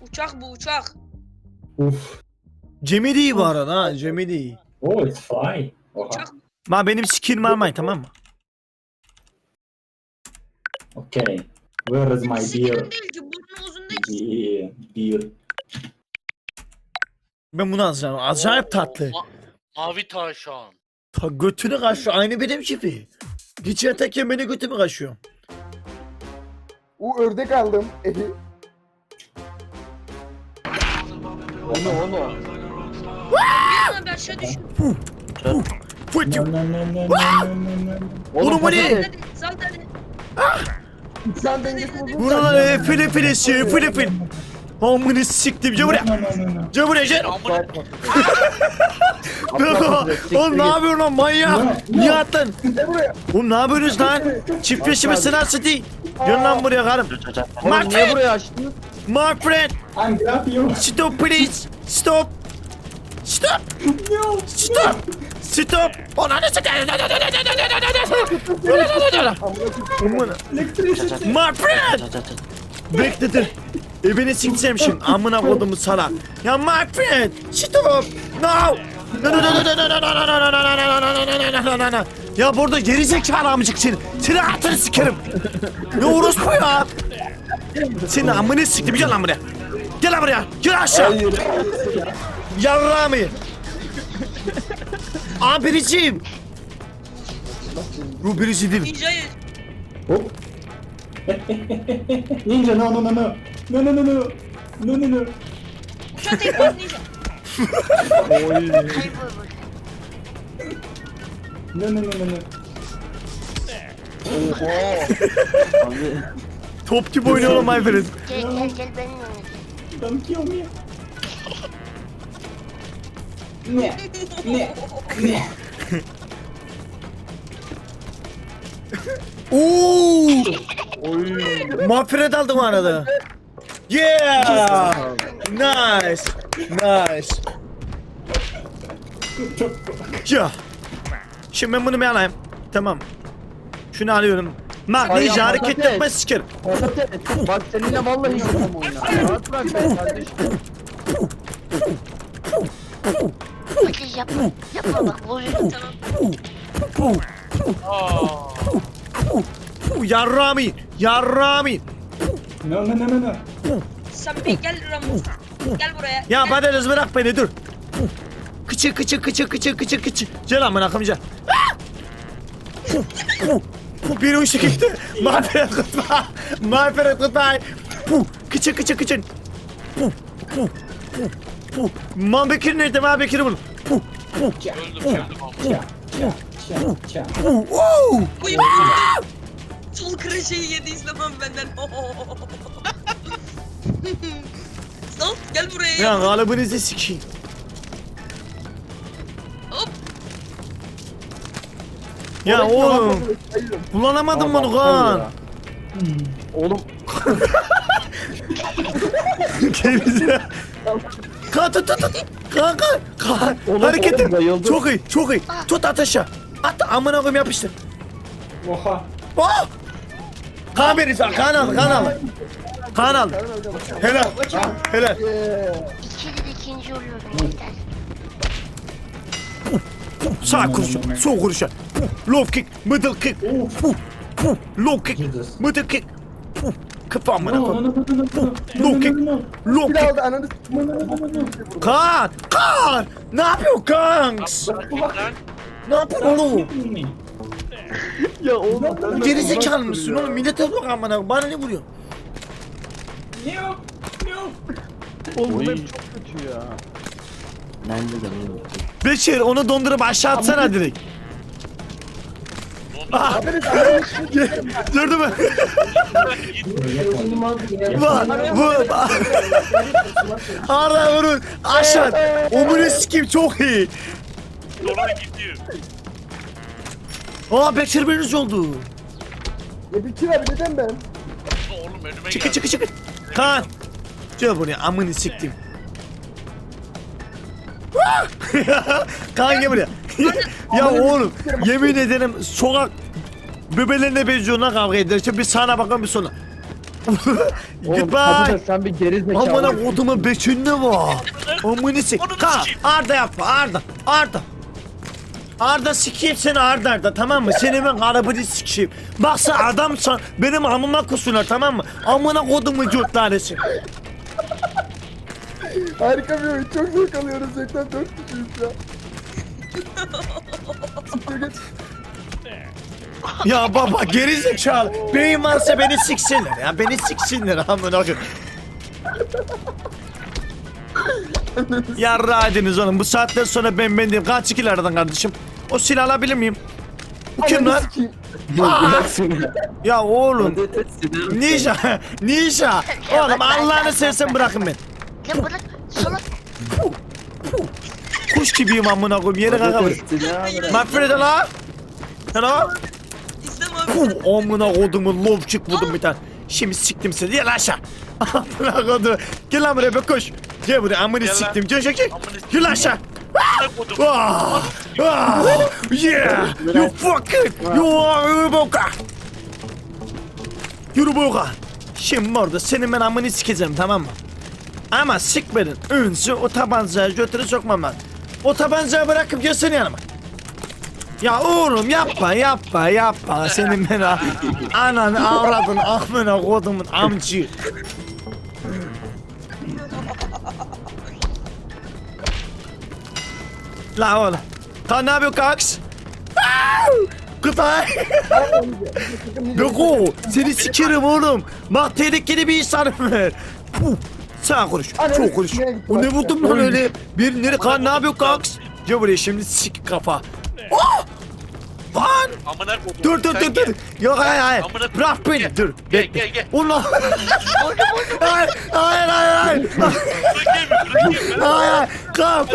Uçak bu uçak. Uf. Cemil iyi bu arada ha Cemil iyi. Oh it's. Oha. Uçak. Ma benim skin almayın tamam mı? Okay. Where is my beer? Sikirim değil ki burnu uzun değil ki. Yeah, beer. Ben bunu alacağım. Acayip tatlı. Ma- mavi tavşan. Ta götünü kaşıyor. Aynı benim gibi. Hiç yatarken beni götümü kaşıyor. O ördek aldım. Bu ne oğlum? Lan ben aşağı düştüm. Fıçım. Oğlum bu ne? Sal tane. Sal tane. Ee, Buralar fili fili şey fili fili. Amını siktim gel buraya. Gel buraya gel. Oğlum ne yapıyorsun lan manyak? Niye attın? Oğlum ne yapıyorsunuz lan? Çift peşimi sınarsın değil. Gel lan buraya karım. Martin. Niye buraya açtın? My friend! I'm grabbing you. Stop please! Stop! Stop! No! Stop! Stop! Ananı sikeyim! Elektrikli. My friend! Bekletin. Evini siksem şimdi. Amına kodumu salak. Ya my friend! Stop! No! Ya burada geri zekalı amcık seni. Seni hatırı sikerim. Ne orospu ya? Seni amını siktim. Gel lan buraya. Gel lan buraya. Gel aşağı. Yavrağımı. Abiriciğim. Bu birisi değil. Ninja'yı. Hop. Ninja no no no no. No no no no. No no no. Tek var ninja. No no no no no. Top gibi oynuyorum my friend. Gel gel gel benimle oynayacağım. Don't kill me. Ne? Ne? Ne? Oo! Mafred aldım arada. Yeah! Nice. Nice. Ya. Şimdi ben bunu bir alayım. Tamam. Şunu alıyorum. Bak Ay, ninja hareket patates. yapma sikerim. Patates. Bak seninle vallahi yokum oyuna. Rahat bırak beni kardeşim. Bakış yapma. Yapma bak bozuyorum. Tamam. Aa, Yarrami. Yarrami. No no no no. Sen bir gel Ramus. Gel buraya. Ya Gel. patates bırak beni dur. Kıçı kıçı kıçı kıçı kıçı kıçı. Gel amına koyayım Bir uçtu gitti. Maferet kutma. Maferet kutma. Kıçı kıçı kıçın. Mambekir nerede? Mambekir'i bul. öldüm öldüm amına. Cha cha cha. Uy. Sol kreşeyi yedi İslam'ım benden. Sal gel buraya. Ya kalıbınızı sikeyim. Ya oğlum. Kullanamadım bunu kan. Oğlum Gerizekalı. Kan tut tut tut. Kan kan. Kan. Oğlum, Hareketi. oğlum, bayıldım. Çok iyi çok iyi. Tut at aşağı. At amına koyayım yapıştır. Oha. Oh! Kan sana. Kan al kan al. Kan al. Helal. Helal. İkili de ikinci oluyorum yeter. Sağ kuruşa. Sol kuruşa. Low kick, middle kick. Puh, puh, low kick, Jesus. middle kick. Puh, kafamına koy. Low kick, low Kaan, Kaan. Ne yapıyorsun kanks? Ne yapıyorsun oğlum? Ya oğlum. Gerizekalı mısın oğlum? Millete bak amına koyayım. Bana ne vuruyorsun? Yok. Yok. Oğlum bu hep çok kötü ya. Bence de Beşir onu dondurup aşağı atsana direkt. Gördün mü? Bu Arda vurun aşağı. Omunu sikeyim çok iyi. sonra gidiyor. Aa biriniz oldu. Ya bir kira bir neden ben? Oğlum önüme Çıkı geldi. çıkı çıkı. Kaan. Gel buraya amını siktim. Kaan gel buraya. Ya oğlum yemin ederim sokak bebelerine benziyor lan kavga ederken bir sana bakalım bir. Oğlum Goodbye. Sen bir geri zekalı. Amına kodumun beşinde var. Amını sik. Ka. Arda yapma Arda. Arda. Arda sikeyim seni Arda Arda tamam mı? Seni ben arabanı sikeyim. Bak sen adamsan benim amıma kusunlar tamam mı? Amına kodumun cürt tanesi. Harika bir oyun. Çok zevk alıyoruz. Zekten dört kişiyiz ya. Ya baba geri zekalı. Beyin varsa beni siksinler ya. Beni siksinler amına koyayım. Yarra ediniz oğlum. Bu saatten sonra ben ben değilim. Kaç ikili aradan kardeşim. O silah alabilir miyim? Bu kim lan? Ya oğlum. Nişa. Nişa. Oğlum Allah'ını seversen bırakın beni. Ya bırak salak. Kuş gibiyim amına koyayım. Yere kalkamıyorum. Mahfred la. Hello. Puh, amına kodumu lovçuk vurdum bir tane. Şimdi siktim seni. Gel aşağı. Amına kodumu. Gel lan buraya be koş. Gel buraya amını Gel lan. siktim. Gel gel gel. Aşağı. Ah, ah, yeah, you fucking, you are boka. Yürü boka. Şimdi orada senin ben amını sikeceğim tamam mı? Ama sikmedin. Önce o tabancayı götürü sokmam ben. O tabancayı bırakıp gelsene yanıma. Ya oğlum yapma yapma yapma senin ben a- ananı avradın amına kodumun amcı. La oğlum. Kan ne yapıyor kaks? Kıtay. Beko seni sikerim oğlum. Bak tehlikeli bir insanım. Sen konuş. Çok konuş. O ne buldun lan öyle? Bir nere kan ne yapıyor kaks? Gel buraya şimdi sik kafa. Oh! Lan! Amına kodum. Dur dur dur dur. Yok hayır hayır. Amına- Bırak beni. Dur. Gel, gel, gel. Ulan. hayır hayır hayır hayır. Hayır. Kap.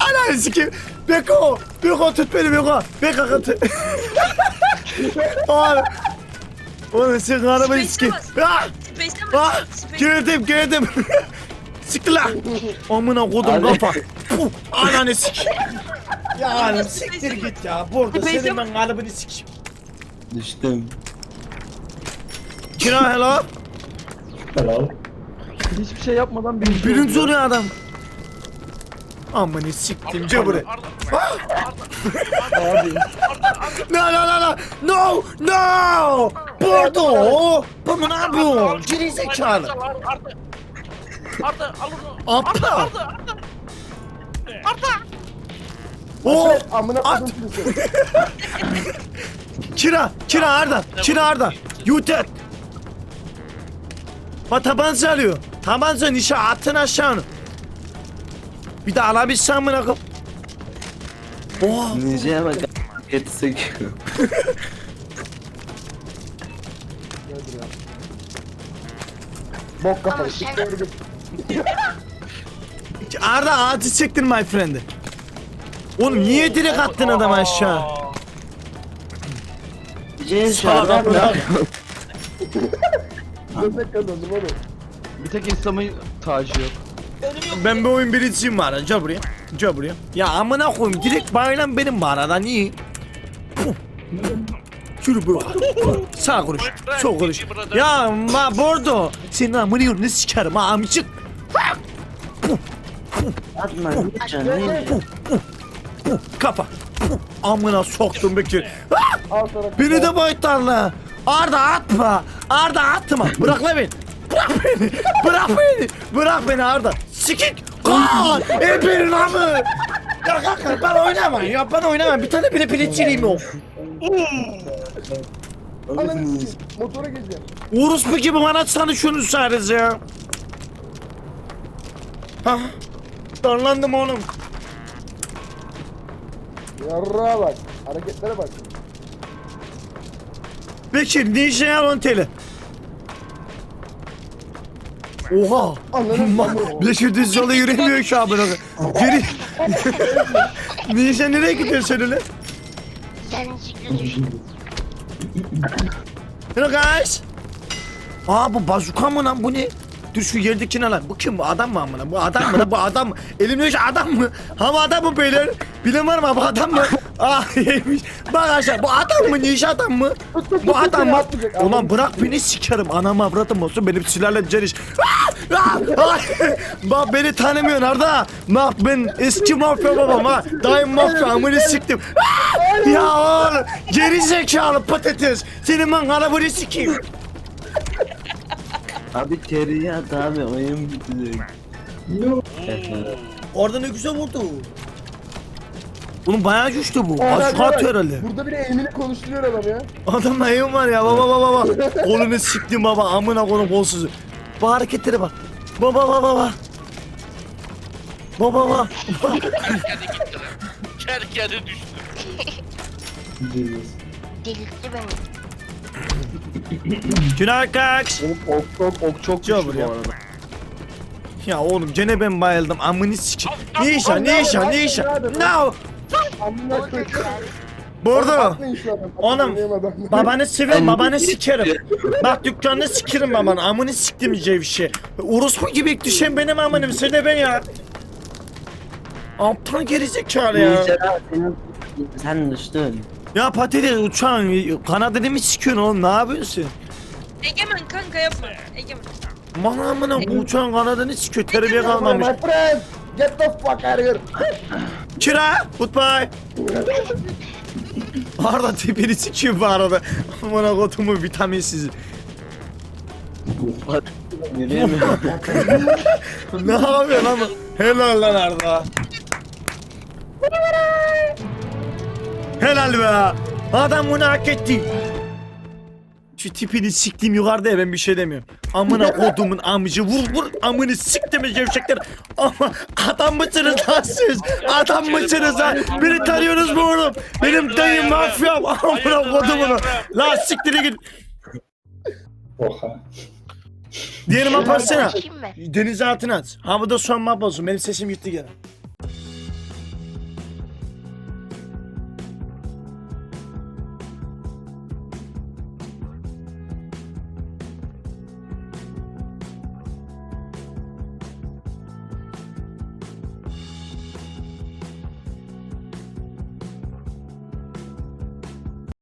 Ananı sikeyim. Beko. Beko tut beni Beko. Beko tut. Oğlum. Oğlum sen arabayı sikeyim. Ah! Ah! Gördüm gördüm. Siktir lan. Amına kodum kafa. Puh, Ananı sik. Ya oğlum siktir git ya. Burada senin ben kalıbını sikeyim. Düştüm. Kira hello. Hello. Hiçbir şey yapmadan birinci Birinci oluyor adam. Amını siktim cebure. Arda. Abi. No no no no. No no. Bordo. Bunu ne yapıyorsun? Geri zekalı. Arda. Arda al onu. Aptal. Arda. Arda. Arda. Oo. Amına At. Kira. Kira Arda. Kira Arda. You dead. Bak tabanca alıyor. Tabanca nişa attın aşağı onu. Bir de alabilsem mi nakım? Oha. Ninja'ya bak. Paketi söküyor. Bok Siktir git. Arda ağacı çektin my friend. Oğlum niye direkt attın adamı aşağı? Ninja'ya şu an kazandım oğlum. Bir tek İslam'ın tacı yok. Önüm yok. Ben bir oyun birincisiyim var. Gel buraya. Gel buraya. Ya amına koyayım direkt bayılan benim bu arada niye? Puh. Yürü bu. Sağ konuş. Sol konuş. Ya ma bordo. Senin amını yolunu sikerim ha amcık. Atma. Kapa. Amına soktum Bekir. Beni de bayıttan la. Arda atma. Arda atma. Bırak la beni. Bırak beni. Bırak beni. Bırak beni Arda. Sikik. Kaan. Eberin amı. Ya kanka ben oynamam ya ben oynamam. Bir tane bile piliççiliğim yok. Ananı sikeyim. Motora geleceğim. Uruspu gibi bana şunu sadece ya. Ha. Darlandım oğlum. Yarrağa bak. Hareketlere bak. Bekir ne işe yarar on teli? Oha. Bekir düz yola yürüyemiyor şu an bunu. Geri. Ninja nereye gidiyorsun sen öyle? Sen düş. Hello guys. Aa bu bazuka mı lan bu ne? Dur şu yerdekine lan. Bu kim bu adam mı amına? Bu adam mı lan? Bu adam mı? Elimde şu adam mı? Ha bu adam mı beyler? Bilen var mı bu adam mı? Ah yemiş. Bak aşağı bu adam mı? Niş adam mı? Bu adam mı? Ulan bırak beni sikerim. Anam avradım olsun benim silahla ceriş. Ah! Ah! Ah! Bak beni tanımıyorsun Arda. Bak ben eski mafya babam ha. Daim mafya amını siktim. Ya oğlum geri zekalı patates. Senin ben arabanı sikeyim. Abi geriye at abi oyun bitecek. No. Orada ne güzel vurdu. Oğlum bayağı güçlü bu. Aşağı atıyor herhalde. Burada bile eğimini konuşturuyor adam ya. Adamda evim var ya baba baba baba. Kolunu siktim baba amına koyayım kolsuzu. Bu hareketlere bak. Baba baba baba. Baba baba. Kerkedi gitti lan. Kerkedi düştü. Delirtti beni. Günah. Oğlum ok çok ok çok güçlü buraya. bu arada. Ya oğlum gene ben bayıldım amını sikeyim. Ne iş ya ne iş ya ne iş ya. No. Amına koyayım. Şu adamı. Oğlum. Babanı severim babanı sikerim. Bak dükkanını sikerim babanı amını siktim cevşi. Orospu gibi düşen benim amınım sen de ben ya. Aptal gerizekalı ya. Sen düştün. Ya patates uçağın kanadını mı sikiyorsun oğlum ne yapıyorsun? Egemen kanka yapma. Egemen. Bana amına bu uçağın kanadını sikiyor terbiye kalmamış. My friend, get the fuck out of here. Kira goodbye. Arda tepeni sikiyor bu arada. Amına kodumu vitaminsiz. Yürüyemiyorum. ne yapıyorsun ama? Helal lan Arda. Helal be. Adam bunu hak etti. Şu tipini siktiğim yukarıda ya ben bir şey demiyorum. Amına kodumun amcı vur vur amını siktim gevşekler. Ama adam mısınız lan siz? Adam mısınız lan? Beni tanıyorsunuz mu oğlum? Benim dayım mafyam. Amına kodumunu. Lan siktiri git. Oha. Kim mi? Denize atın at. Havada son map olsun. Benim sesim gitti gene.